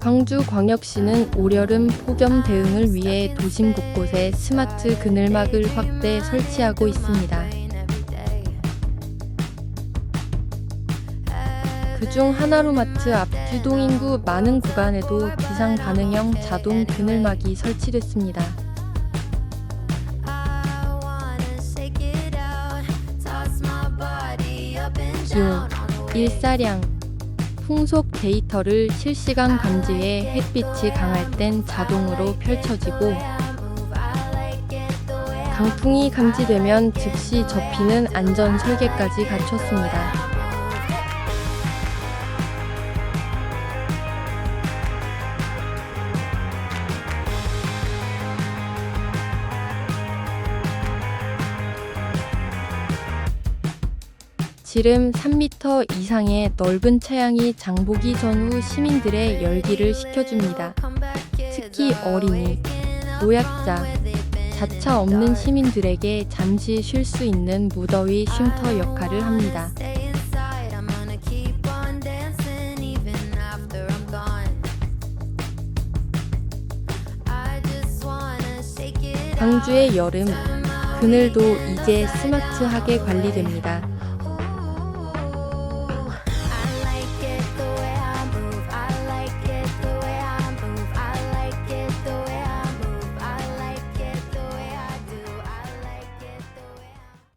광주광역시는 올여름 폭염 대응을 위해 도심 곳곳에 스마트 그늘막을 확대 설치하고 있습니다. 그중 하나로마트 앞 주동 인구 많은 구간에도 기상 반응형 자동 그늘막이 설치됐습니다. 기온, 일사량, 풍속 데이터를 실시간 감지해 햇빛이 강할 땐 자동으로 펼쳐지고 강풍이 감지되면 즉시 접히는 안전 설계까지 갖췄습니다. 지름 3m 이상의 넓은 차량이 장보기 전후 시민들의 열기를 식혀줍니다. 특히 어린이, 노약자, 자차 없는 시민들에게 잠시 쉴 수 있는 무더위 쉼터 역할을 합니다. 광주의 여름, 그늘도 이제 스마트하게 관리됩니다.